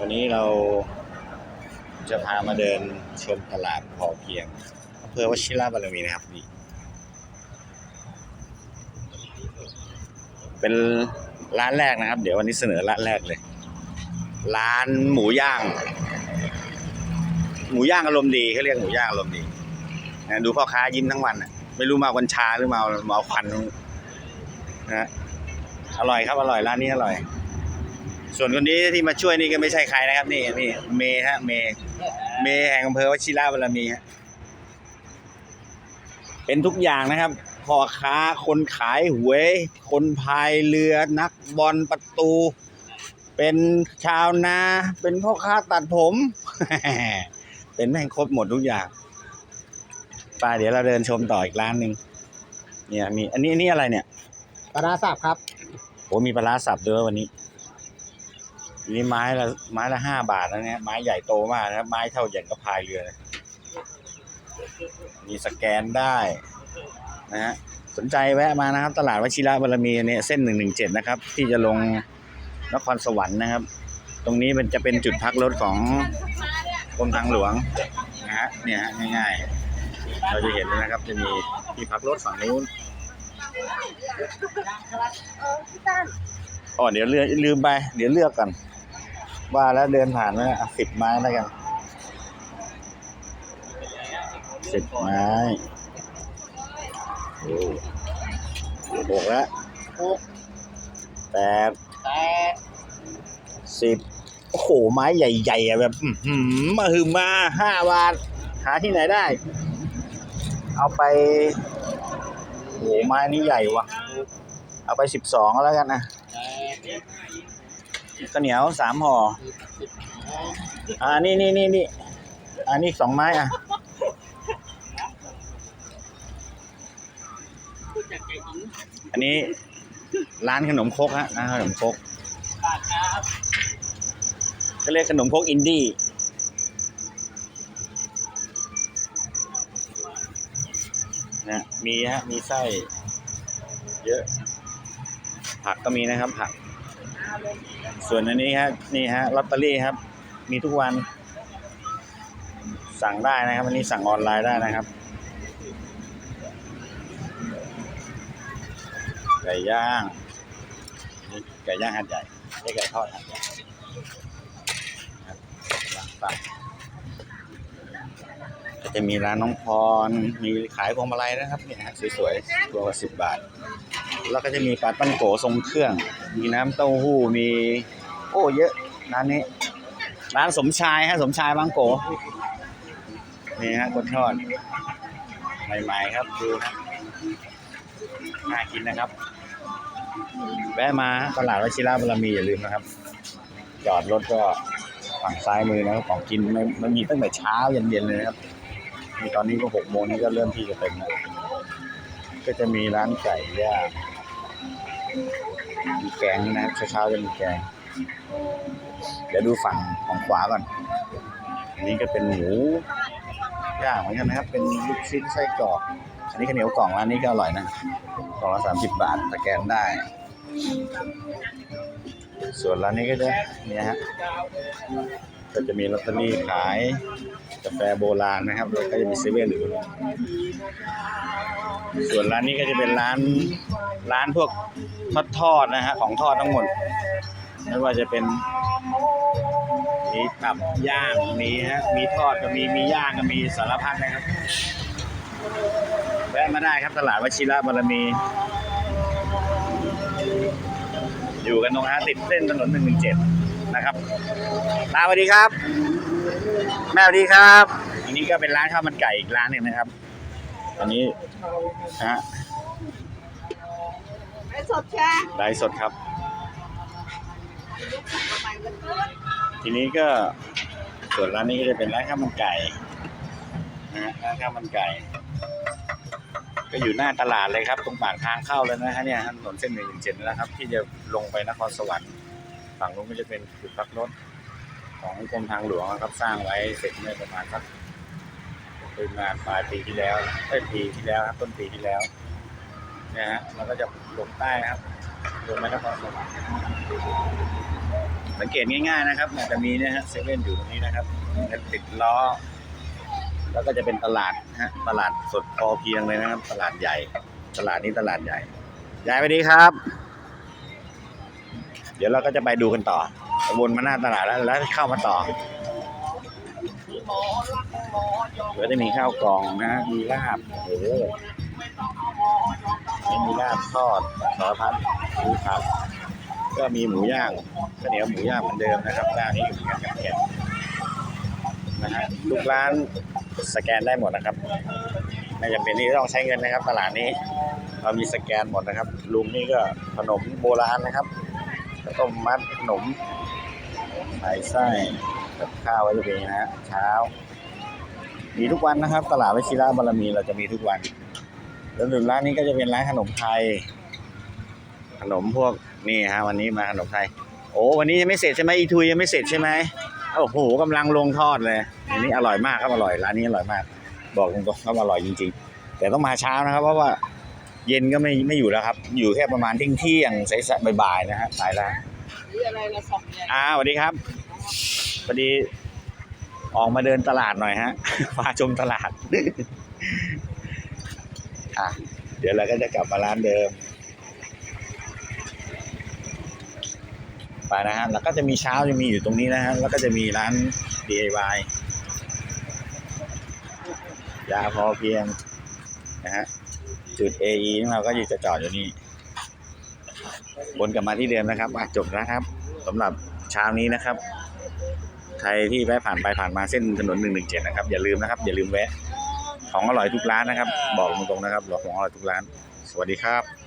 วันนี้เราจะพามาเดินชมตลาดพอเพียงอำเภอวชิระบารมีนะครับนี่เป็นร้านแรกนะครับ เดี๋ยววันนี้เสนอร้านแรกเลย ร้านหมูย่าง หมูย่างอารมณ์ดีเขาเรียกหมูย่างอารมณ์ดีนะดูพ่อค้ายิ้มทั้งวันน่ะไม่รู้มาวันชาหรือมามาเอาควันนะอร่อยครับอร่อยร้านนี้อร่อย ส่วนคนนี้ที่มาช่วยนี่ก็ไม่ใช่ใครนะครับ นี่นี่เมย์ฮะเมย์เมย์แห่งอำเภอวชิระบารมีฮะเป็นทุกอย่างนะครับพ่อค้าคนขายหวย คนพายเรือนักบอลประตู เป็นชาวนา เป็นพ่อค้าตัดผม เป็นแม่งครบหมดทุกอย่างไป้าเดี๋ยวเราเดินชมต่ออีกร้านหนึ่งเนี่ยมีอันนี้อันนี้อะไรเนี่ยปลาร้าสับครับโอ้มีปลาร้าสับด้วยวันนี้อั นนี้ไม้ละไม้ละห้าบาทนะเนี่ยไม้ใหญ่โตมากนะไม้เท่าอย่างกระพายเรือเลยมีสแกนได้นะฮะสนใจแวะมานะครับ ตลาดวชิระบารมีเนี่ยเส้นหนึ่งหนึ่งเจ็ดนะครับ ที่จะลงนครสวรรค์นะครับ ตรงนี้มันจะเป็นจุดพักรถของกรมทางหลวงนะฮะเนี่ยฮะง่ายๆ เราจะเห็นเลยนะครับ จะมีที่พักรถฝั่งนู้นอ๋อเดี๋ยวเลือกลืมไป เดี๋ยวเลือกกัน ว่าแล้วเดินผ่านแล้วสิบไม้แล้วกันสิบไม้โอ้หกแล้วหกแปดแปดสิบโอ้โห ไม้ใหญ่ๆอะแบบหือมาหืมมาห้าบาท หาที่ไหนได้ เอาไปโอ้โหไม้นี้ใหญ่วะเอาไปสิบสองแล้วกันนะ ข้าวเหนียวสามห่ออ่านี่นี่นี่นี่อ่านี่สองไม้อะอันนี้ร้านขนมครกฮะร้านขนมครกบาทครับก็เรียกขนมครกอินดี้นะมีฮะมีไส้ เยอะ ผักก็มีนะครับผัก ส่วนอันนี้ฮะนี่ฮะลอตเตอรี่ครับ มีทุกวัน สั่งได้นะครับอันนี้สั่งออนไลน์ได้นะครับไก่ย่างนี่ไก่ย่างหัดใหญ่ไม่ไก่ทอดหัดใหญ่ครับก็จะมีร้านน้องพร มีขายพวงมาลัยนะครับเนี่ยฮะสวยๆตัวละสิบบาท แล้วก็จะมีปลาตั้งโกทรงเครื่อง มีน้ำเต้าหู้มี โอ้เยอะร้านนี้ ร้านสมชายฮะสมชายบางโกนี่ฮะกดทอดใหม่ๆครับดูน่ากินนะครับ แวะมาตลาดวชิระบารมีอย่าลืมนะครับ จอดรถก็ฝั่งซ้ายมือนะครับของกินมันมันมีตั้งแต่เช้าเย็นๆเลยนะครับมีตอนนี้ก็หกโมงนี้ก็เริ่มที่จะเต็มแล้วก็จะมีร้านไก่ย่าง มีแกงนะครับเช้าๆจะมีแกง เดี๋ยวดูฝั่งของขวาก่อน อันนี้ก็เป็นหมูย่างเหมือนกันนะครับ เป็นลูกชิ้นไส้กรอกอันนี้ข้าวเหนียวกล่องร้านนี้ก็อร่อยนะกล่องละสามสิบบาทสแกนได้ ส่วนร้านนี้ก็จะเนี่ยฮะก็จะมีลอตเตอรี่ขายกาแฟโบราณนะครับแล้วก็จะมีเซเว่นอยู่ส่วนร้านนี้ก็จะเป็นร้าน ร้านพวกทอดทอดนะฮะของทอดทั้งหมด ไม่ว่าจะเป็นมีตับย่างมีฮะมีทอดก็มีมีย่างก็มีสารพัดนะครับแวะมาได้ครับตลาดวชิระบารมี อยู่กันตรงฮะติดเส้นถนนหนึ่งหนึ่งเจ็ดนะครับตาสวัสดีครับ แม่สวัสดีครับ อันนี้ก็เป็นร้านข้าวมันไก่อีกร้านหนึ่งนะครับ อันนี้ฮะ ไม่สดแช่ไลฟ์สดครับ ทีนี้ก็ส่วนร้านนี้ก็จะเป็นร้านข้าวมันไก่นะฮะร้านข้าวมันไก่ ก็อยู่หน้าตลาดเลยครับ ตรงปากทางเข้าเลยนะฮะเนี่ยถนนเส้นหนึ่งหนึ่งเจ็ดนะครับ ที่จะลงไปนครสวรรค์ฝั่งนู้นก็จะเป็นจุดพักรถของกรมทางหลวงครับสร้างไว้เสร็จเมื่อประมาณสักประมาณปลายปีที่แล้วเอ้ยปีที่แล้วครับต้นปีที่แล้ว นะฮะแล้วก็จะลงใต้นะครับลงไปนครสวรรค์สังเกตง่ายๆนะครับจะมีเนี่ยฮะเซเว่นอยู่ตรงนี้นะครับติดล้อ แล้วก็จะเป็นตลาดฮะตลาดสดพอเพียงเลยนะครับ ตลาดใหญ่ ตลาดนี้ตลาดใหญ่ยายไปดีครับ เดี๋ยวเราก็จะไปดูกันต่อวนมาหน้าตลาดแล้วแล้วเข้ามาต่อเดี๋ยวจะมีข้าวกล่องนะมีลาบโอ้โห ลาบทอดสารพัดมีผักก็มีหมูย่างข้าวเหนียวหมูย่างเหมือนเดิมนะครับร้านนี้อยู่เหมือนกันกับนะฮะทุกร้านสแกนได้หมดนะครับไม่จำเป็นที่ต้องใช้เงินนะครับ ตลาดนี้เรามีสแกนหมดนะครับ ลุงนี่ก็ขนมโบราณนะครับต้มมัดขนมใส่ไส้กับข้าวไว้จะเป็นนะฮะเช้า มีทุกวันนะครับ ตลาดวชิระบารมีเราจะมีทุกวัน แล้วถึงร้านนี้ก็จะเป็นร้านขนมไทย ขนมพวกนี่ฮะวันนี้มาขนมไทย โอ้วันนี้ยังไม่เสร็จใช่ไหมอีทุยยังไม่เสร็จใช่ไหมโอ้โหกำลังลงทอดเลยอันนี้อร่อยมากครับอร่อยร้านนี้อร่อยมาก บอกตรงๆครับอร่อยจริง ๆ แต่ต้องมาเช้านะครับ เพราะว่าเย็นก็ไม่ไม่อยู่แล้วครับ อยู่แค่ประมาณเที่ยงเที่ยงๆสายๆบ่ายๆนะฮะสายละนี่อะไรละสองเนี่ยอ่าสวัสดีครับพอดีออกมาเดินตลาดหน่อยฮะพาชมตลาด อะเดี๋ยวเราก็จะกลับมาร้านเดิมไปนะฮะแล้วก็จะมีเช้าจะมีอยู่ตรงนี้นะฮะแล้วก็จะมีร้าน DIY ยาพอเพียงนะฮะจุด AE ของเราก็อยู่จะจอดอยู่นี่วนกลับมาที่เดิมนะครับจบแล้วครับสำหรับเช้านี้นะครับ ใครที่แวะผ่านไปผ่านมาเส้นถนน 117 นะครับ อย่าลืมนะครับ อย่าลืมแวะ ของอร่อยทุกร้านนะครับ บอกตรงๆนะครับของอร่อยทุกร้าน สวัสดีครับ